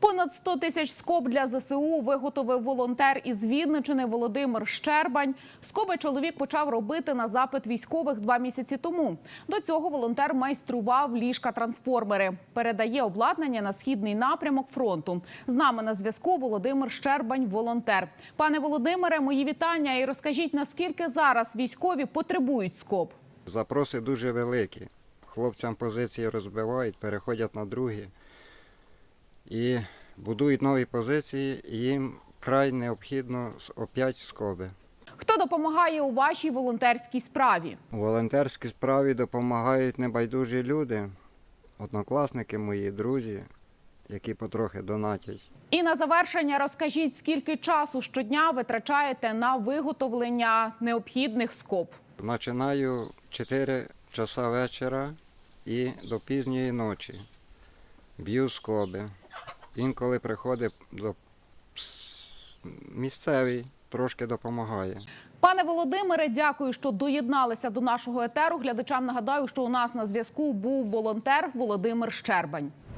Понад 100 тисяч скоб для ЗСУ виготовив волонтер із Вінничини Володимир Щербань. Скоби чоловік почав робити на запит військових два місяці тому. До цього волонтер майстрував ліжка-трансформери. Передає обладнання на східний напрямок фронту. З нами на зв'язку Володимир Щербань, волонтер. Пане Володимире, мої вітання і розкажіть, наскільки зараз військові потребують скоб. Запроси дуже великі. Хлопцям позиції розбивають, переходять на другі і будують нові позиції, і їм край необхідно опять скоби. Хто допомагає у вашій волонтерській справі? У волонтерській справі допомагають небайдужі люди, однокласники мої, друзі, які потрохи донатять. І на завершення розкажіть, скільки часу щодня витрачаєте на виготовлення необхідних скоб. Починаю 4 часа вечора і до пізньої ночі. Б'ю скоби. Інколи приходить до місцевий, трошки допомагає. Пане Володимире, дякую, що доєдналися до нашого етеру. Глядачам нагадаю, що у нас на зв'язку був волонтер Володимир Щербань.